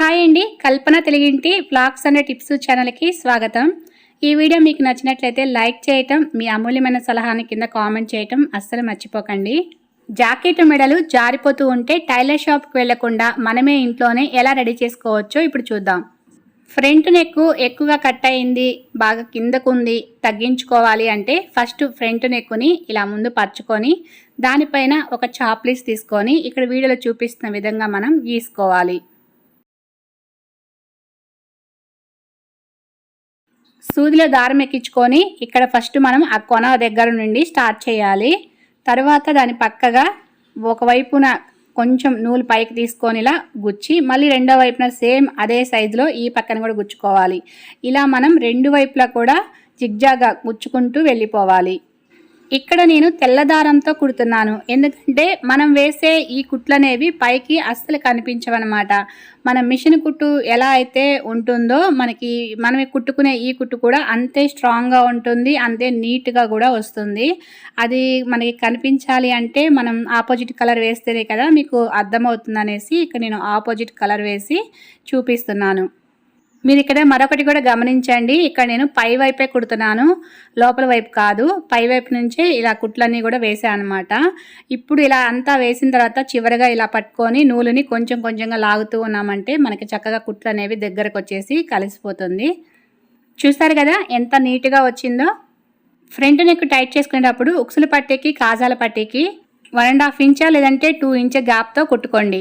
Hi అండి. కల్పన తెలుగింటి blogs and tips ఛానల్కి స్వాగతం. ఈ వీడియో మీకు నచ్చినట్లయితే లైక్ చేయటం మీ అమూల్యమైన సలహాని కింద కామెంట్ చేయటం అస్సలు మర్చిపోకండి. జాకెట్ మెడలు జారిపోతూ ఉంటే టైలర్ షాప్కి వెళ్ళకుండా మనమే ఇంట్లోనే ఎలా రెడీ చేసుకోవచ్చో ఇప్పుడు చూద్దాం. ఫ్రంట్ నెక్ ఎక్కువగా కట్ అయింది బాగా కిందకుంది తగ్గించుకోవాలి అంటే ఫస్ట్ ఫ్రంట్ నెక్ని ఇలా ముందు పరుచుకొని దానిపైన ఒక చాప్లీస్ తీసుకొని ఇక్కడ వీడియోలో చూపిస్తున్న విధంగా మనం గీసుకోవాలి. సూదిలో దారం ఎక్కించుకొని ఇక్కడ ఫస్ట్ మనం ఆ కొన దగ్గర నుండి స్టార్ట్ చేయాలి. తర్వాత దాని పక్కగా ఒకవైపున కొంచెం నూలు పైకి తీసుకొని ఇలా గుచ్చి మళ్ళీ రెండో వైపున సేమ్ అదే సైజులో ఈ పక్కన కూడా గుచ్చుకోవాలి. ఇలా మనం రెండు వైపులా కూడా జిగ్జాగా గుచ్చుకుంటూ వెళ్ళిపోవాలి. ఇక్కడ నేను తెల్లదారంతో కుడుతున్నాను. ఎందుకంటే మనం వేసే ఈ కుట్లు అనేవి పైకి అస్సలు కనిపించవన్నమాట. మన మిషన్ కుట్టు ఎలా అయితే ఉంటుందో మనకి మనం కుట్టుకునే ఈ కుట్టు కూడా అంతే స్ట్రాంగ్గా ఉంటుంది అంతే నీట్గా కూడా వస్తుంది. అది మనకి కనిపించాలి అంటే మనం ఆపోజిట్ కలర్ వేస్తేనే కదా మీకు అర్థమవుతుంది అనేసి ఇక్కడ నేను ఆపోజిట్ కలర్ వేసి చూపిస్తున్నాను. మీరు ఇక్కడ మరొకటి కూడా గమనించండి. ఇక్కడ నేను పై వైపే కుడుతున్నాను. లోపల వైపు కాదు. పై వైపు నుంచే ఇలా కుట్లన్నీ కూడా వేసాను అనమాట ఇప్పుడు ఇలా అంతా వేసిన తర్వాత చివరిగా ఇలా పట్టుకొని నూలుని కొంచెం కొంచెంగా లాగుతూ ఉన్నామంటే మనకి చక్కగా కుట్లు అనేవి దగ్గరకు వచ్చేసి కలిసిపోతుంది. చూస్తారు కదా ఎంత నీట్గా వచ్చిందో. ఫ్రంట్ నెక్ టైట్ చేసుకునేటప్పుడు ఉక్సుల పట్టీకి కాజాల పట్టీకి వన్ అండ్ హాఫ్ ఇంచా లేదంటే టూ ఇంచ్ గ్యాప్తో కుట్టుకోండి.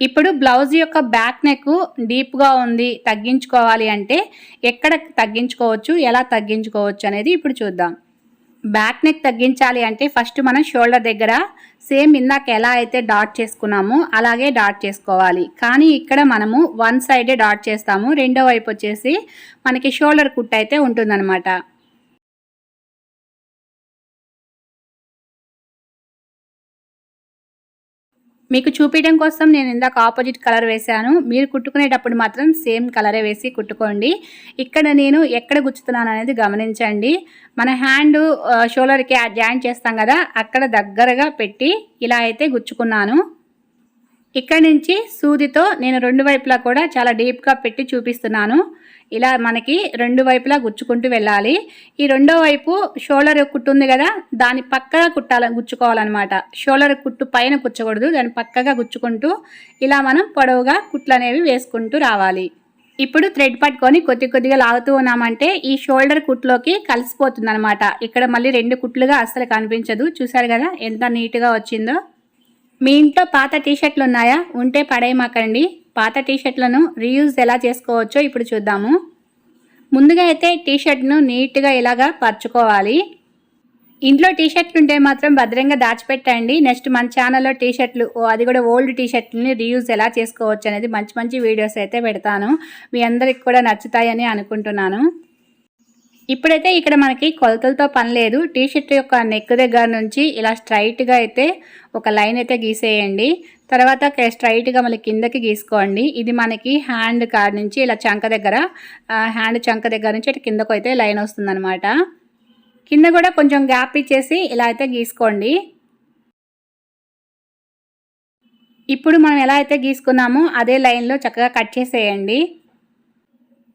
ఇప్పుడు బ్లౌజ్ యొక్క బ్యాక్ నెక్ డీప్గా ఉంది తగ్గించుకోవాలి అంటే ఎక్కడ తగ్గించుకోవచ్చు ఎలా తగ్గించుకోవచ్చు అనేది ఇప్పుడు చూద్దాం. బ్యాక్ నెక్ తగ్గించాలి అంటే ఫస్ట్ మనం షోల్డర్ దగ్గర సేమ్ ఇందాక ఎలా అయితే డాట్ చేసుకున్నామో అలాగే డాట్ చేసుకోవాలి. కానీ ఇక్కడ మనము వన్ సైడే డాట్ చేస్తాము రెండో వైపు వచ్చేసి మనకి షోల్డర్ కుట్ అయితే ఉంటుందన్నమాట. మీకు చూపించడం కోసం నేను ఇందాక ఆపోజిట్ కలర్ వేశాను. మీరు కుట్టుకునేటప్పుడు మాత్రం సేమ్ కలరే వేసి కుట్టుకోండి. ఇక్కడ నేను ఎక్కడ గుచ్చుతున్నాను అనేది గమనించండి. మన హ్యాండ్ షోల్డర్కి జాయింట్ చేస్తాం కదా అక్కడ దగ్గరగా పెట్టి ఇలా అయితే గుచ్చుకున్నాను. ఇక్కడ నుంచి సూదితో నేను రెండు వైపులా కూడా చాలా డీప్గా పెట్టి చూపిస్తున్నాను. ఇలా మనకి రెండు వైపులా గుచ్చుకుంటూ వెళ్ళాలి. ఈ రెండో వైపు షోల్డర్ కుట్టు ఉంది కదా దాని పక్కగా కుట్టాల గుచ్చుకోవాలన్నమాట. షోల్డర్ కుట్టు పైన కుచ్చకూడదు దాని పక్కగా గుచ్చుకుంటూ ఇలా మనం పొడవుగా కుట్లు అనేవి వేసుకుంటూ రావాలి. ఇప్పుడు థ్రెడ్ పట్టుకొని కొద్ది కొద్దిగా లాగుతూ ఉన్నామంటే ఈ షోల్డర్ కుట్లోకి కలిసిపోతుంది అనమాట ఇక్కడ మళ్ళీ రెండు కుట్లుగా అస్సలు కనిపించదు. చూసారు కదా ఎంత నీట్గా వచ్చిందో? మీ ఇంట్లో పాత టీషర్ట్లు ఉన్నాయా ఉంటే పడేయమాకండి. పాత టీషర్ట్లను రీయూజ్ ఎలా చేసుకోవచ్చో ఇప్పుడు చూద్దాము. ముందుగా అయితే టీషర్ట్ను నీట్గా ఇలాగా పరుచుకోవాలి. ఇంట్లో టీషర్ట్లు ఉంటే మాత్రం భద్రంగా దాచిపెట్టండి. నెక్స్ట్ మన ఛానల్లో టీషర్ట్లు అది కూడా ఓల్డ్ టీషర్ట్లని రీయూజ్ ఎలా చేసుకోవచ్చు అనేది మంచి మంచి వీడియోస్ అయితే పెడతాను. మీ అందరికి కూడా నచ్చుతాయని అనుకుంటున్నాను. ఇప్పుడైతే ఇక్కడ మనకి కొలతలతో పని లేదు. టీషర్ట్ యొక్క నెక్ దగ్గర నుంచి ఇలా స్ట్రైట్గా అయితే ఒక లైన్ అయితే గీసేయండి. తర్వాత స్ట్రైట్గా మళ్ళీ కిందకి గీసుకోండి. ఇది మనకి హ్యాండ్ కార్ నుంచి ఇలా చంక దగ్గర హ్యాండ్ చంక దగ్గర నుంచి ఇటు కిందకు అయితే లైన్ వస్తుందన్నమాట. కింద కూడా కొంచెం గ్యాప్ ఇచ్చేసి ఇలా అయితే గీసుకోండి. ఇప్పుడు మనం ఎలా అయితే గీసుకున్నామో అదే లైన్లో చక్కగా కట్ చేసేయండి.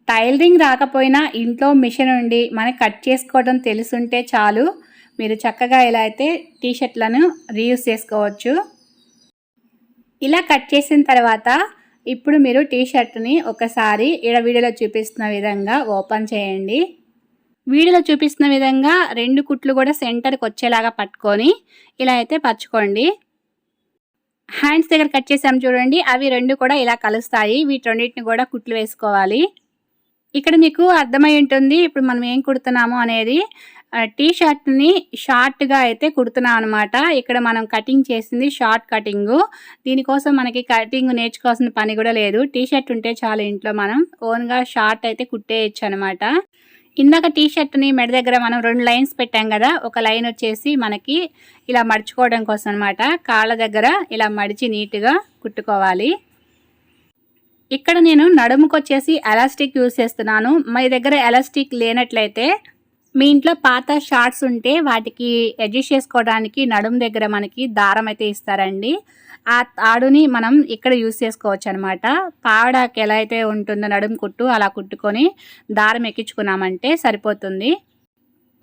టైలరింగ్ రాకపోయినా ఇంట్లో మిషన్ ఉండి మనకి కట్ చేసుకోవడం తెలుసుంటే చాలు. మీరు చక్కగా ఇలా అయితే టీషర్ట్లను రీయూస్ చేసుకోవచ్చు. ఇలా కట్ చేసిన తర్వాత ఇప్పుడు మీరు టీషర్ట్ని ఒకసారి ఇక్కడ వీడియోలో చూపిస్తున్న విధంగా ఓపెన్ చేయండి. వీడియోలో చూపిస్తున్న విధంగా రెండు కుట్లు కూడా సెంటర్కి వచ్చేలాగా పట్టుకొని ఇలా అయితే పరచుకోండి. హ్యాండ్స్ దగ్గర కట్ చేసాం చూడండి అవి రెండు కూడా ఇలా కలుస్తాయి. వీటి రెండింటిని కూడా కుట్లు వేసుకోవాలి. ఇక్కడ మీకు అర్థమై ఉంటుంది ఇప్పుడు మనం ఏం కుడుతున్నాము అనేది. టీ షర్ట్ని షార్ట్గా అయితే కుడుతున్నాం అనమాట ఇక్కడ మనం కటింగ్ చేసింది షార్ట్ కటింగు. దీనికోసం మనకి కటింగ్ నేర్చుకోవాల్సిన పని కూడా లేదు. టీ షర్ట్ ఉంటే చాలు ఇంట్లో మనం ఓన్గా షార్ట్ అయితే కుట్టేయచ్చు అనమాట ఇందాక టీ షర్ట్ని మెడ దగ్గర మనం రెండు లైన్స్ పెట్టాం కదా ఒక లైన్ వచ్చేసి మనకి ఇలా మడుచుకోవడం కోసం అనమాట కాళ్ళ దగ్గర ఇలా మడిచి నీట్గా కుట్టుకోవాలి. ఇక్కడ నేను నడుముకు వచ్చేసి ఎలాస్టిక్ యూజ్ చేస్తున్నాను. మీ దగ్గర ఎలాస్టిక్ లేనట్లయితే మీ ఇంట్లో పాత షార్ట్స్ ఉంటే వాటికి అడ్జస్ట్ చేసుకోవడానికి నడుము దగ్గర మనకి దారం అయితే ఇస్తారండి. ఆ తాడుని మనం ఇక్కడ యూజ్ చేసుకోవచ్చు అనమాట పావడాకి ఎలా అయితే ఉంటుందో నడుము కుట్టు అలా కుట్టుకొని దారం ఎక్కించుకున్నామంటే సరిపోతుంది.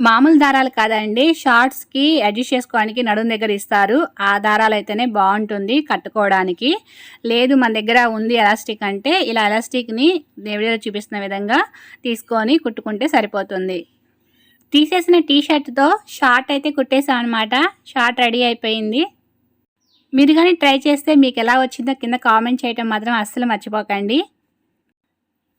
మామూలు దారాలు కాదండి. షార్ట్స్కి అడ్జస్ట్ చేసుకోవడానికి నడుం దగ్గర ఇస్తారు. ఆ దారాలు అయితేనే బాగుంటుంది కట్టుకోవడానికి. లేదు మన దగ్గర ఉంది ఎలాస్టిక్ అంటే ఇలా ఎలాస్టిక్ని దేవుడిలో చూపిస్తున్న విధంగా తీసుకొని కుట్టుకుంటే సరిపోతుంది. తీసేసిన టీ షర్ట్తో షార్ట్ అయితే కుట్టేసాం అనమాట షార్ట్ రెడీ అయిపోయింది. మీరు కానీ ట్రై చేస్తే మీకు ఎలా వచ్చిందో కింద కామెంట్ చేయటం మాత్రం అస్సలు మర్చిపోకండి.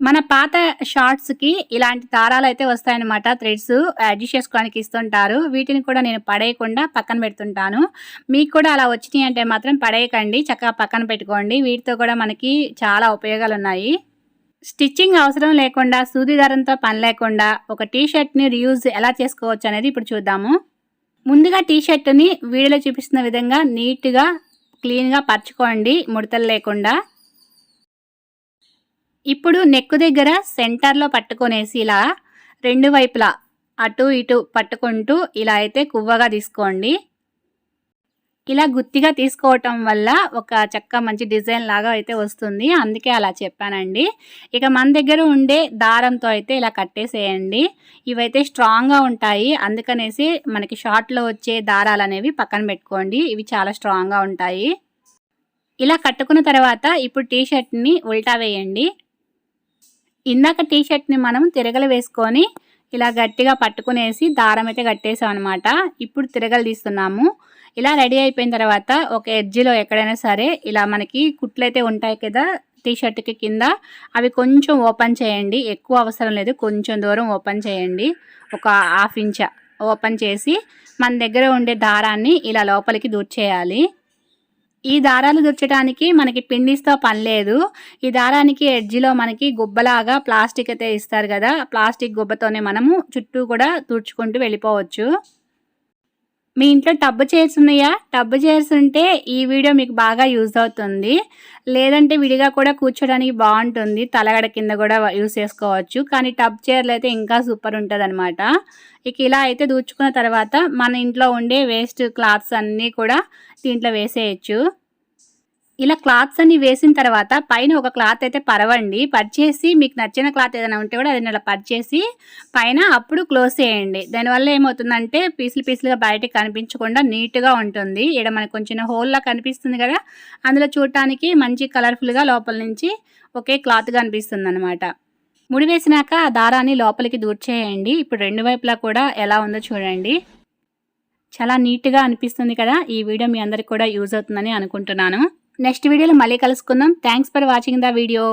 మన పాత షార్ట్స్కి ఇలాంటి దారాలు అయితే వస్తాయన్నమాట థ్రెడ్స్ అడ్జస్ట్ చేసుకోవడానికి ఇస్తుంటారు. వీటిని కూడా నేను పడేయకుండా పక్కన పెడుతుంటాను. మీకు కూడా అలా వచ్చినాయి అంటే మాత్రం పడేయకండి. చక్కగా పక్కన పెట్టుకోండి. వీటితో కూడా మనకి చాలా ఉపయోగాలు ఉన్నాయి స్టిచ్చింగ్ అవసరం లేకుండా సూది దారంతో పని లేకుండా ఒక టీ షర్ట్ని రీయూజ్ ఎలా చేసుకోవచ్చు అనేది ఇప్పుడు చూద్దాము. ముందుగా టీ షర్ట్ని వీడియోలో చూపిస్తున్న విధంగా నీట్గా క్లీన్గా పరచుకోండి. ముడతలు లేకుండా. ఇప్పుడు నెక్ దగ్గర సెంటర్లో పట్టుకొనేసి ఇలా రెండు వైపులా అటు ఇటు పట్టుకుంటూ ఇలా అయితే కువ్వగా తీసుకోండి. ఇలా గుత్తిగా తీసుకోవటం వల్ల ఒక చక్క మంచి డిజైన్ లాగా అయితే వస్తుంది. అందుకే అలా చెప్పానండి. ఇక మన దగ్గర ఉండే దారంతో అయితే ఇలా కట్టేసేయండి. ఇవైతే స్ట్రాంగ్గా ఉంటాయి. అందుకనేసి మనకి షార్ట్లో వచ్చే దారాలు అనేవి పక్కన పెట్టుకోండి. ఇవి చాలా స్ట్రాంగ్గా ఉంటాయి. ఇలా కట్టుకున్న తర్వాత ఇప్పుడు టీ షర్ట్ని ఉల్టా వేయండి. ఇందాక టీ షర్ట్ని మనం తిరగలు వేసుకొని ఇలా గట్టిగా పట్టుకునేసి దారం అయితే కట్టేసాం అనమాట ఇప్పుడు తిరగలు తీస్తున్నాము. ఇలా రెడీ అయిపోయిన తర్వాత ఒక ఎడ్జిలో ఎక్కడైనా సరే ఇలా మనకి కుట్లు అయితే ఉంటాయి కదా టీ షర్ట్కి కింద అవి కొంచెం ఓపెన్ చేయండి. ఎక్కువ అవసరం లేదు. కొంచెం దూరం ఓపెన్ చేయండి. ఒక హాఫ్ ఇంచ్ ఓపెన్ చేసి మన దగ్గర ఉండే దారాన్ని ఇలా లోపలికి దూర్చేయాలి. ఈ దారాలు దుర్చడానికి మనకి పిండిస్తో పని లేదు. ఈ దారానికి ఎడ్జిలో మనకి గుబ్బలాగా ప్లాస్టిక్ అయితే ఇస్తారు కదా. ప్లాస్టిక్ గుబ్బతోనే మనము చుట్టూ కూడా తుడుచుకుంటూ వెళ్ళిపోవచ్చు. మీ ఇంట్లో టబ్బు చైర్స్ ఉన్నాయా? టబ్బు చైర్స్ ఉంటే ఈ వీడియో మీకు బాగా యూజ్ అవుతుంది. లేదంటే విడిగా కూడా కూర్చోడానికి బాగుంటుంది. తలగడ కింద కూడా యూజ్ చేసుకోవచ్చు. కానీ టబ్ చైర్లు అయితే ఇంకా సూపర్ ఉంటుంది ఇక ఇలా అయితే దూచుకున్న తర్వాత మన ఇంట్లో ఉండే వేస్ట్ క్లాత్స్ అన్నీ కూడా దీంట్లో వేసేయచ్చు. ఇలా క్లాత్స్ అన్ని వేసిన తర్వాత పైన ఒక క్లాత్ అయితే పరవండి. పర్చేసి మీకు నచ్చిన క్లాత్ ఏదైనా ఉంటే కూడా అది ఇలా పర్చేసి పైన అప్పుడు క్లోజ్ చేయండి. దానివల్ల ఏమవుతుందంటే పీసులు పీసులుగా బయటకు కనిపించకుండా నీట్గా ఉంటుంది. ఇక్కడ మనకు కొంచెం హోల్లా కనిపిస్తుంది కదా. అందులో చూడటానికి మంచి కలర్ఫుల్గా లోపల నుంచి ఒకే క్లాత్ కనిపిస్తుంది అనమాట ముడి వేసినాక ఆ దారాన్ని లోపలికి దూర్చేయండి. ఇప్పుడు రెండు వైపులా కూడా ఎలా ఉందో చూడండి. చాలా నీట్గా అనిపిస్తుంది కదా. ఈ వీడియో మీ అందరికి కూడా యూజ్ అవుతుందని అనుకుంటున్నాను. నెక్స్ట్ వీడియోలో మళ్ళీ కలుసుకుందాం. Thanks for watching the video